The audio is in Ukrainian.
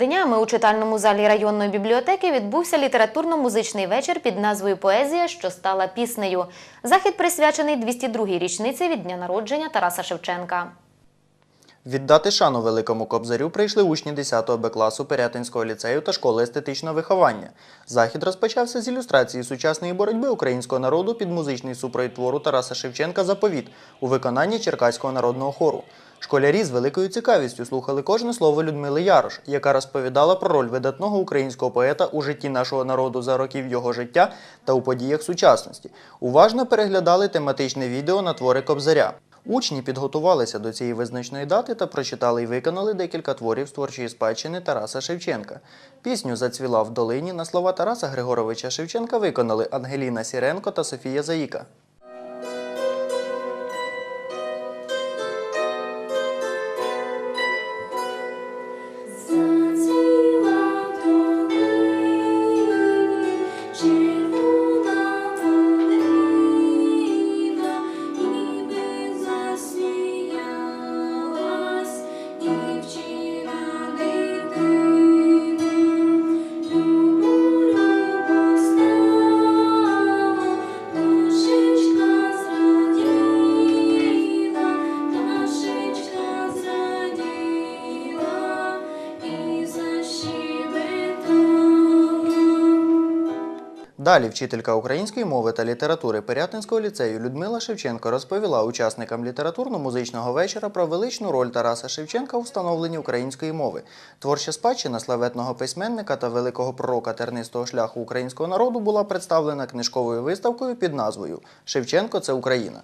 Днями у читальному залі районної бібліотеки відбувся літературно-музичний вечір під назвою Поезія, що стала піснею. Захід присвячений 202-й річниці від дня народження Тараса Шевченка. Віддати шану великому кобзарю прийшли учні 10 Б класу Пирятинського ліцею та школи естетичного виховання. Захід розпочався з ілюстрації сучасної боротьби українського народу під музичний супровід твору Тараса Шевченка Заповіт у виконанні Черкаського народного хору. Школярі з великою цікавістю слухали кожне слово Людмили Ярош, яка розповідала про роль видатного українського поета у житті нашого народу за років його життя та у подіях сучасності. Уважно переглядали тематичне відео на твори Кобзаря. Учні підготувалися до цієї визначної дати та прочитали і виконали декілька творів з творчої спадщини Тараса Шевченка. Пісню Зацвіла в долині на слова Тараса Григоровича Шевченка виконали Ангеліна Сіренко та Софія Заїка. Далі вчителька української мови та літератури Пирятинського ліцею Людмила Шевченко розповіла учасникам літературно-музичного вечора про величну роль Тараса Шевченка у встановленні української мови. Творча спадщина славетного письменника та великого пророка тернистого шляху українського народу була представлена книжковою виставкою під назвою Шевченко це Україна.